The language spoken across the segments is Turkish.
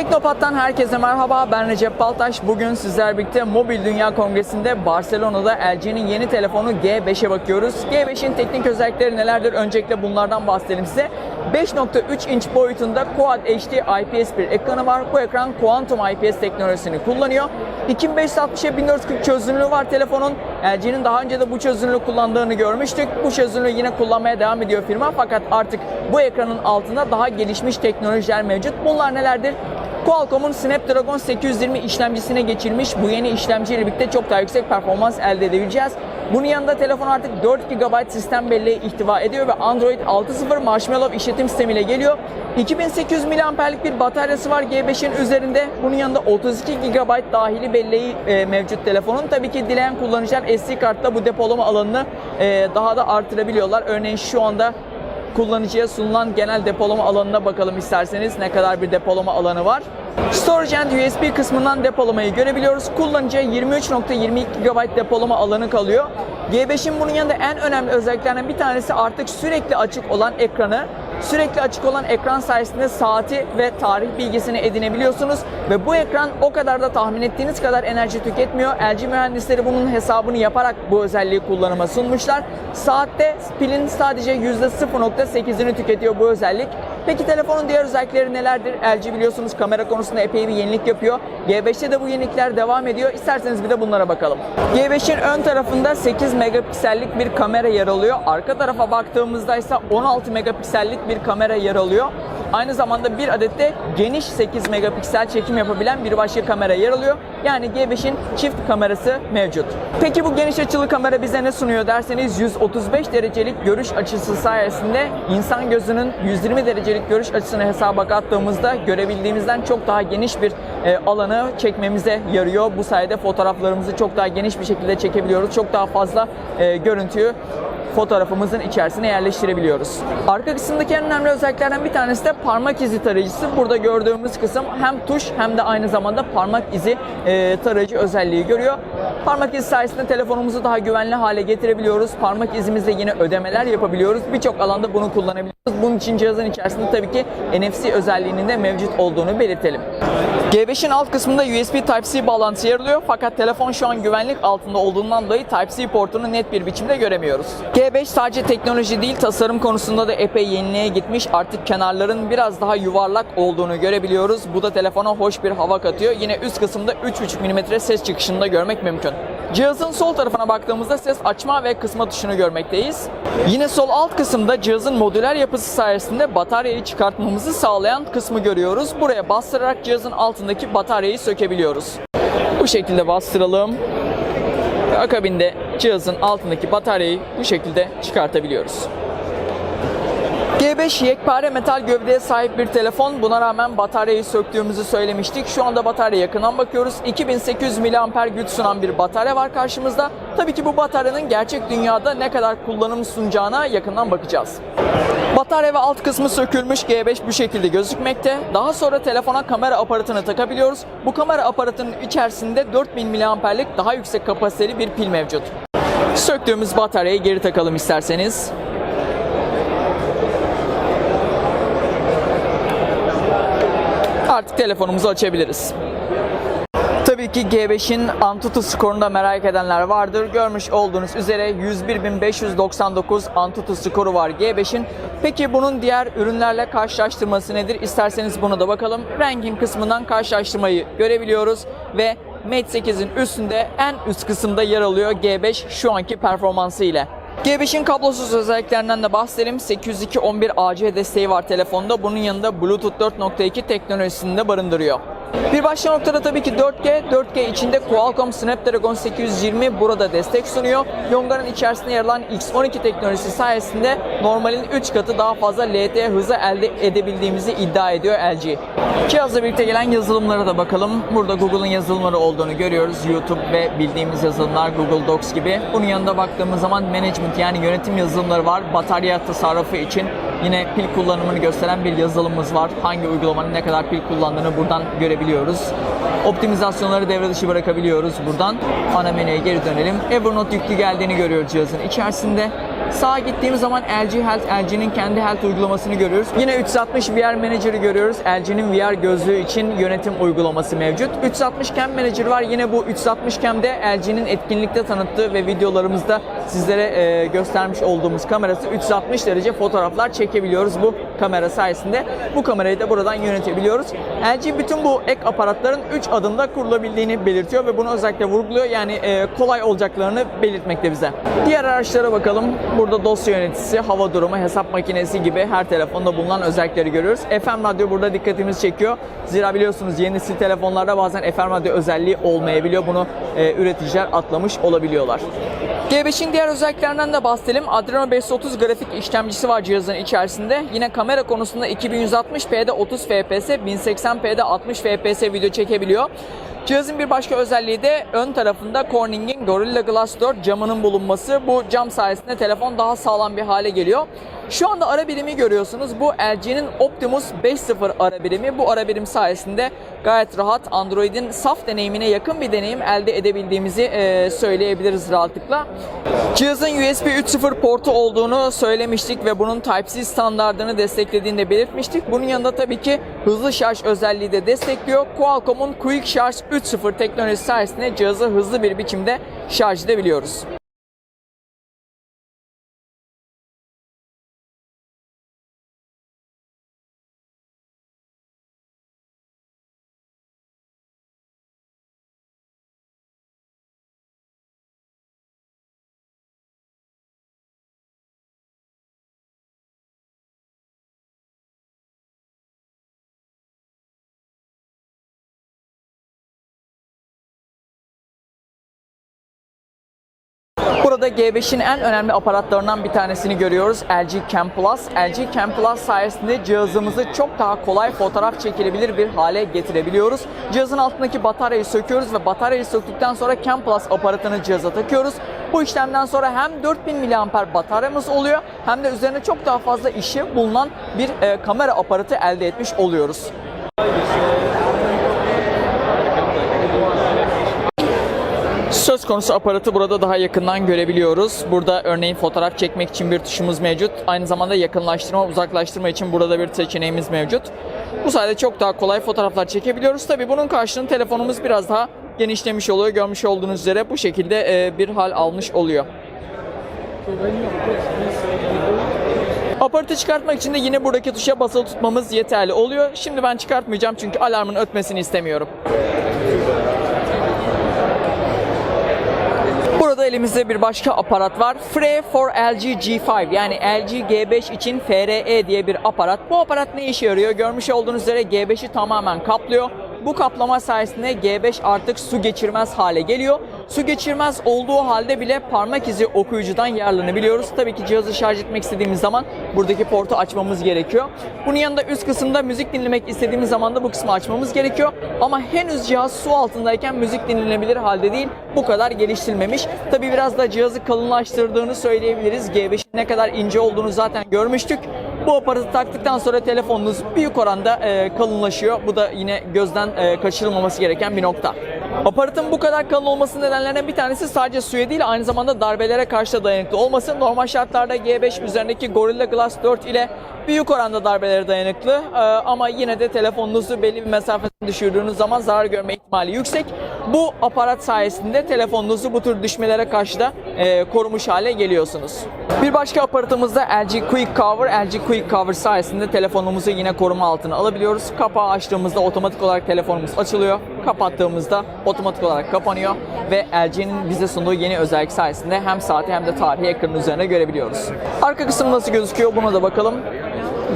Teknopat'tan herkese merhaba. Ben Recep Baltaş. Bugün sizler birlikte Mobil Dünya Kongresi'nde Barcelona'da LG'nin yeni telefonu G5'e bakıyoruz. G5'in teknik özellikleri nelerdir? Öncelikle bunlardan bahsedelim size. 5.3 inç boyutunda Quad HD IPS bir ekranı var. Bu ekran Quantum IPS teknolojisini kullanıyor. 2560'a 1440 çözünürlüğü var telefonun. LG'nin daha önce de bu çözünürlüğü kullandığını görmüştük. Bu çözünürlüğü yine kullanmaya devam ediyor firma. Fakat artık bu ekranın altında daha gelişmiş teknolojiler mevcut. Bunlar nelerdir? Qualcomm'un Snapdragon 820 işlemcisine geçilmiş. Bu yeni işlemciyle birlikte çok daha yüksek performans elde edebileceğiz. Bunun yanında telefon artık 4 GB sistem belleği ihtiva ediyor ve Android 6.0 Marshmallow işletim sistemiyle geliyor. 2800 mAh'lik bir bataryası var G5'in üzerinde. Bunun yanında 32 GB dahili belleği e, mevcut telefonun. Tabii ki dileyen kullanıcılar SD kartla bu depolama alanını e, daha da artırabiliyorlar. Örneğin şu anda kullanıcıya sunulan genel depolama alanına bakalım isterseniz ne kadar bir depolama alanı var. Storage and USB kısmından depolamayı görebiliyoruz. Kullanıcıya 23.22 GB depolama alanı kalıyor. G5'in bunun yanında en önemli özelliklerinden bir tanesi artık sürekli açık olan ekranı. Sürekli açık olan ekran sayesinde saati ve tarih bilgisini edinebiliyorsunuz ve bu ekran o kadar da tahmin ettiğiniz kadar enerji tüketmiyor. LG mühendisleri bunun hesabını yaparak bu özelliği kullanıma sunmuşlar. Saatte pilin sadece %0.8'ini tüketiyor bu özellik. Peki telefonun diğer özellikleri nelerdir? LG biliyorsunuz kamera konusunda epey bir yenilik yapıyor. G5'te de bu yenilikler devam ediyor. İsterseniz bir de bunlara bakalım. G5'in ön tarafında 8 megapiksellik bir kamera yer alıyor. Arka tarafa baktığımızda ise 16 megapiksellik bir kamera yer alıyor. Aynı zamanda bir adet de geniş 8 megapiksel çekim yapabilen bir başka kamera yer alıyor. Yani G5'in çift kamerası mevcut. Peki bu geniş açılı kamera bize ne sunuyor derseniz 135 derecelik görüş açısı sayesinde insan gözünün 120 derecelik görüş açısını hesaba kattığımızda görebildiğimizden çok daha geniş bir e, alanı çekmemize yarıyor. Bu sayede fotoğraflarımızı çok daha geniş bir şekilde çekebiliyoruz. Çok daha fazla e, görüntüyü fotoğrafımızın içerisine yerleştirebiliyoruz. Arka kısımdaki en önemli özelliklerden bir tanesi de parmak izi tarayıcısı. Burada gördüğümüz kısım hem tuş hem de aynı zamanda parmak izi e, tarayıcı özelliği görüyor. Parmak izi sayesinde telefonumuzu daha güvenli hale getirebiliyoruz. Parmak izimizle yine ödemeler yapabiliyoruz. Birçok alanda bunu kullanabiliyoruz. Bunun için cihazın içerisinde tabii ki NFC özelliğinin de mevcut olduğunu belirtelim. G5'in alt kısmında USB Type-C bağlantısı yer alıyor fakat telefon şu an güvenlik altında olduğundan dolayı Type-C portunu net bir biçimde göremiyoruz. G5 sadece teknoloji değil tasarım konusunda da epey yeniliğe gitmiş. Artık kenarların biraz daha yuvarlak olduğunu görebiliyoruz. Bu da telefona hoş bir hava katıyor. Yine üst kısımda 3.5 mm ses çıkışını da görmek mümkün. Cihazın sol tarafına baktığımızda ses açma ve kısma tuşunu görmekteyiz. Yine sol alt kısımda cihazın modüler yapısı sayesinde bataryayı çıkartmamızı sağlayan kısmı görüyoruz. Buraya bastırarak cihazın altındaki bataryayı sökebiliyoruz. Bu şekilde bastıralım. Akabinde cihazın altındaki bataryayı bu şekilde çıkartabiliyoruz. G5 yekpare metal gövdeye sahip bir telefon. Buna rağmen bataryayı söktüğümüzü söylemiştik. Şu anda batarya yakından bakıyoruz. 2800 mAh güç sunan bir batarya var karşımızda. Tabii ki bu bataryanın gerçek dünyada ne kadar kullanım sunacağına yakından bakacağız. Batarya ve alt kısmı sökülmüş G5 bu şekilde gözükmekte. Daha sonra telefona kamera aparatını takabiliyoruz. Bu kamera aparatının içerisinde 4000 mAh'lik daha yüksek kapasiteli bir pil mevcut. Söktüğümüz bataryayı geri takalım isterseniz. Artık telefonumuzu açabiliriz. Tabii ki G5'in Antutu skorunu da merak edenler vardır. Görmüş olduğunuz üzere 101.599 Antutu skoru var G5'in. Peki bunun diğer ürünlerle karşılaştırması nedir? İsterseniz bunu da bakalım. Ranking kısmından karşılaştırmayı görebiliyoruz ve Mate 8'in üstünde en üst kısımda yer alıyor G5 şu anki performansı ile. G5'in kablosuz özelliklerinden de bahsedelim. 802.11ac desteği var telefonda. Bunun yanında Bluetooth 4.2 teknolojisini de barındırıyor. Bir başka noktada tabii ki 4G. 4G içinde Qualcomm Snapdragon 820 burada destek sunuyor. Yonganın içerisinde yer alan X12 teknolojisi sayesinde normalin 3 katı daha fazla LTE hızı elde edebildiğimizi iddia ediyor LG. Cihazla birlikte gelen yazılımlara da bakalım. Burada Google'ın yazılımları olduğunu görüyoruz. YouTube ve bildiğimiz yazılımlar Google Docs gibi. Bunun yanında baktığımız zaman management yani yönetim yazılımları var. Batarya tasarrufu için yine pil kullanımını gösteren bir yazılımımız var. Hangi uygulamanın ne kadar pil kullandığını buradan görebiliyoruz. Optimizasyonları devre dışı bırakabiliyoruz buradan. Ana menüye geri dönelim. Evernote yüklü geldiğini görüyoruz cihazın içerisinde. Sağa gittiğimiz zaman LG Health, LG'nin kendi Health uygulamasını görüyoruz. Yine 360 VR Manager'ı görüyoruz. LG'nin VR gözlüğü için yönetim uygulaması mevcut. 360 Cam Manager var. Yine bu 360 Cam'de LG'nin etkinlikte tanıttığı ve videolarımızda sizlere göstermiş olduğumuz kamerası 360 derece fotoğraflar çekebiliyoruz bu kamera sayesinde. Bu kamerayı da buradan yönetebiliyoruz. LG bütün bu ek aparatların 3 adımda kurulabildiğini belirtiyor ve bunu özellikle vurguluyor. Yani e, kolay olacaklarını belirtmekte bize. Diğer araçlara bakalım. Burada dosya yöneticisi, hava durumu, hesap makinesi gibi her telefonda bulunan özellikleri görüyoruz. FM radyo burada dikkatimizi çekiyor. Zira biliyorsunuz yeni nesil telefonlarda bazen FM radyo özelliği olmayabiliyor. Bunu e, üreticiler atlamış olabiliyorlar. G5'in diğer özelliklerinden de bahsedelim. Adreno 530 grafik işlemcisi var cihazın içerisinde. Yine kamera konusunda 2160p'de 30 fps, 1080p'de 60 fps video çekebiliyor. Cihazın bir başka özelliği de ön tarafında Corning'in Gorilla Glass 4 camının bulunması. Bu cam sayesinde telefon daha sağlam bir hale geliyor. Şu anda ara birimi görüyorsunuz. Bu LG'nin Optimus 5.0 ara birimi. Bu ara birim sayesinde gayet rahat Android'in saf deneyimine yakın bir deneyim elde edebildiğimizi e, söyleyebiliriz rahatlıkla. Cihazın USB 3.0 portu olduğunu söylemiştik ve bunun Type-C standartını desteklediğini de belirtmiştik. Bunun yanında tabii ki hızlı şarj özelliği de destekliyor. Qualcomm'un Quick Charge 3.0 teknolojisi sayesinde cihazı hızlı bir biçimde şarj edebiliyoruz. Burada G5'in en önemli aparatlarından bir tanesini görüyoruz. LG Cam Plus. LG Cam Plus sayesinde cihazımızı çok daha kolay fotoğraf çekilebilir bir hale getirebiliyoruz. Cihazın altındaki bataryayı söküyoruz ve bataryayı söktükten sonra Cam Plus aparatını cihaza takıyoruz. Bu işlemden sonra hem 4000 mAh bataryamız oluyor hem de üzerine çok daha fazla işi bulunan bir e, kamera aparatı elde etmiş oluyoruz. Söz konusu aparatı burada daha yakından görebiliyoruz. Burada örneğin fotoğraf çekmek için bir tuşumuz mevcut. Aynı zamanda yakınlaştırma, uzaklaştırma için burada da bir seçeneğimiz mevcut. Bu sayede çok daha kolay fotoğraflar çekebiliyoruz. Tabii bunun karşılığında telefonumuz biraz daha genişlemiş oluyor. Görmüş olduğunuz üzere bu şekilde e, bir hal almış oluyor. Aparatı çıkartmak için de yine buradaki tuşa basılı tutmamız yeterli oluyor. Şimdi ben çıkartmayacağım çünkü alarmın ötmesini istemiyorum. Burada elimizde bir başka aparat var. Fre for LG G5 yani LG G5 için FRE diye bir aparat. Bu aparat ne işe yarıyor? Görmüş olduğunuz üzere G5'i tamamen kaplıyor. Bu kaplama sayesinde G5 artık su geçirmez hale geliyor. Su geçirmez olduğu halde bile parmak izi okuyucudan yararlanabiliyoruz. Tabii ki cihazı şarj etmek istediğimiz zaman buradaki portu açmamız gerekiyor. Bunun yanında üst kısımda müzik dinlemek istediğimiz zaman da bu kısmı açmamız gerekiyor. Ama henüz cihaz su altındayken müzik dinlenebilir halde değil. Bu kadar geliştirilmemiş. Tabii biraz da cihazı kalınlaştırdığını söyleyebiliriz. G5'in ne kadar ince olduğunu zaten görmüştük. Bu aparatı taktıktan sonra telefonunuz büyük oranda e, kalınlaşıyor. Bu da yine gözden e, kaçırılmaması gereken bir nokta. Aparatın bu kadar kalın olması nedenlerinden bir tanesi sadece suya değil aynı zamanda darbelere karşı da dayanıklı olması. Normal şartlarda G5 üzerindeki Gorilla Glass 4 ile büyük oranda darbelere dayanıklı Ee, ama yine de telefonunuzu belli bir mesafeden düşürdüğünüz zaman zarar görme ihtimali yüksek. Bu aparat sayesinde telefonunuzu bu tür düşmelere karşı da e, korumuş hale geliyorsunuz. Bir başka aparatımız da LG Quick Cover. LG Quick Cover sayesinde telefonumuzu yine koruma altına alabiliyoruz. Kapağı açtığımızda otomatik olarak telefonumuz açılıyor. Kapattığımızda otomatik olarak kapanıyor ve LG'nin bize sunduğu yeni özellik sayesinde hem saati hem de tarihi ekranın üzerine görebiliyoruz. Arka kısım nasıl gözüküyor buna da bakalım.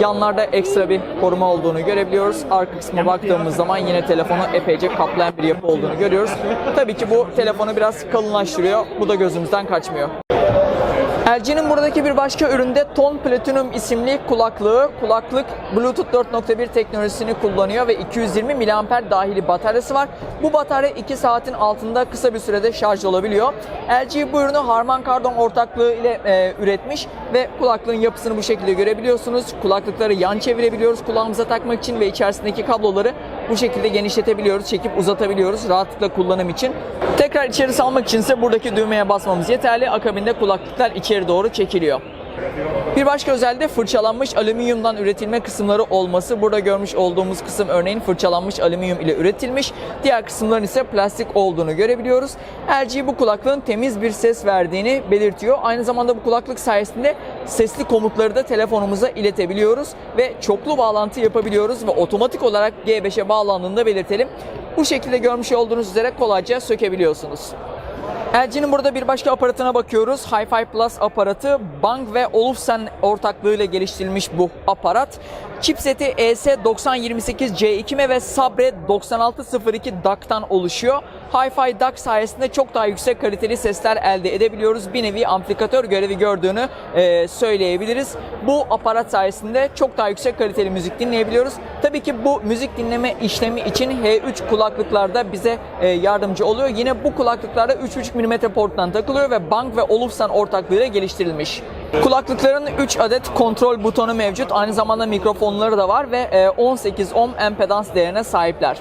Yanlarda ekstra bir koruma olduğunu görebiliyoruz. Arka kısma baktığımız zaman yine telefonu epeyce kaplayan bir yapı olduğunu görüyoruz. Tabii ki bu telefonu biraz kalınlaştırıyor. Bu da gözümüzden kaçmıyor. LG'nin buradaki bir başka üründe Ton Platinum isimli kulaklığı. Kulaklık Bluetooth 4.1 teknolojisini kullanıyor ve 220 mAh dahili bataryası var. Bu batarya 2 saatin altında kısa bir sürede şarj olabiliyor. LG bu ürünü Harman Kardon ortaklığı ile e, üretmiş ve kulaklığın yapısını bu şekilde görebiliyorsunuz. Kulaklıkları yan çevirebiliyoruz kulağımıza takmak için ve içerisindeki kabloları bu şekilde genişletebiliyoruz, çekip uzatabiliyoruz rahatlıkla kullanım için. Tekrar içeri salmak için ise buradaki düğmeye basmamız yeterli. Akabinde kulaklıklar içeri doğru çekiliyor. Bir başka özelliği de fırçalanmış alüminyumdan üretilme kısımları olması. Burada görmüş olduğumuz kısım örneğin fırçalanmış alüminyum ile üretilmiş. Diğer kısımların ise plastik olduğunu görebiliyoruz. LG bu kulaklığın temiz bir ses verdiğini belirtiyor. Aynı zamanda bu kulaklık sayesinde sesli komutları da telefonumuza iletebiliyoruz ve çoklu bağlantı yapabiliyoruz ve otomatik olarak G5'e bağlandığını da belirtelim. Bu şekilde görmüş olduğunuz üzere kolayca sökebiliyorsunuz. LG'nin burada bir başka aparatına bakıyoruz. Hi-Fi Plus aparatı Bang ve Olufsen ortaklığıyla geliştirilmiş bu aparat. Chipseti E ES9028C2M ve Sabre 9602 DAC'tan oluşuyor. Hi-Fi DAC sayesinde çok daha yüksek kaliteli sesler elde edebiliyoruz. Bir nevi amplifikatör görevi gördüğünü e, söyleyebiliriz. Bu aparat sayesinde çok daha yüksek kaliteli müzik dinleyebiliyoruz. Tabii ki bu müzik dinleme işlemi için H3 kulaklıklarda bize e, yardımcı oluyor. Yine bu kulaklıklarda 3.5 mm porttan takılıyor ve Bang ve Olufsen ortaklığıyla geliştirilmiş. Kulaklıkların 3 adet kontrol butonu mevcut. Aynı zamanda mikrofonları da var ve e, 18 ohm empedans değerine sahipler.